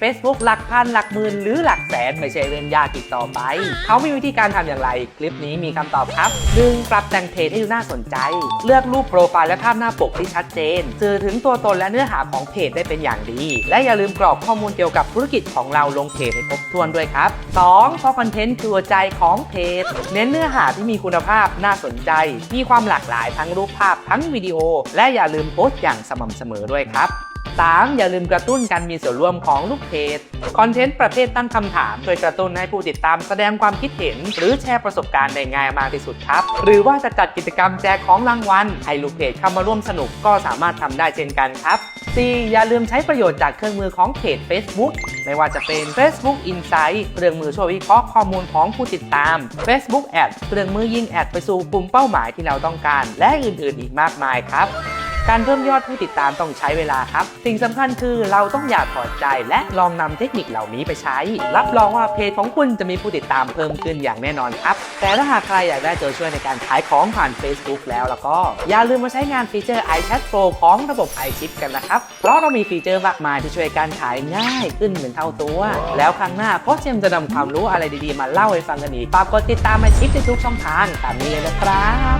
Facebook หลักพันหลักหมื่นหรือหลักแสนไม่ใช่เรื่องยากอีกต่อไป เขามีวิธีการทำอย่างไร คลิปนี้มีคำตอบครับ 1. ปรับแต่งเพจให้ดูน่าสนใจ เลือกรูปโปรไฟล์และภาพหน้าปกที่ชัดเจน สื่อถึงตัวตนและเนื้อหาของเพจได้เป็นอย่างดี และอย่าลืมกรอกข้อมูลเกี่ยวกับธุรกิจของเราลงเพจให้ครบถ้วนด้วยครับ 2. เพราะคอนเทนต์คือหัวใจของเพจ เน้นเนื้อหาที่มีคุณภาพน่าสนใจ มีความหลากหลายทั้งรูปภาพทั้งวิดีโอ และอย่าลืมโพสต์อย่างสม่ำเสมอด้วยครับ 3. อย่าลืมกระตุ้นการมีส่วนร่วมของลูกเพจคอนเทนต์ประเภทตั้งคำถาม ช่วยกระตุ้นให้ผู้ติดตามแสดงความคิดเห็น หรือแชร์ประสบการณ์ได้ง่ายมากที่สุดครับ หรือว่าจะจัดกิจกรรมแจกของรางวัลให้ลูกเพจเข้ามาร่วมสนุกก็สามารถทำได้เช่นกันครับ 4. อย่าลืมใช้ประโยชน์จากเครื่องมือของเพจ Facebook ไม่ว่าจะเป็น Facebook Insight เครื่องมือช่วยวิเคราะห์ข้อมูลของผู้ติดตาม Facebook Ad เครื่องมือยิงแอดไปสู่กลุ่มเป้าหมายที่เราต้องการ และอื่นๆ อีกมากมายครับ การเพิ่มยอดผู้ติดตามต้องใช้เวลาครับ สิ่งสำคัญคือเราต้องอย่าถอดใจและลองนำเทคนิคเหล่านี้ไปใช้ รับรองว่าเพจของคุณจะมีผู้ติดตามเพิ่มขึ้นอย่างแน่นอนครับ แต่ถ้าหากใครอยากได้ตัวช่วยในการขายของผ่าน Facebook แล้วแล้วก็ อย่าลืมมาใช้งานฟีเจอร์ iChat Pro ของระบบ iChip กันนะครับ เพราะเรามีฟีเจอร์มากมายที่ช่วยการขายง่ายขึ้นเป็นเท่าตัว แล้วครั้งหน้าโค้ชเจมจะนำความรู้อะไรดีๆ มาเล่าให้ฟังกันอีกฝากกดติดตาม iChip ในทุกช่องทางตามนี้เลยนะครับ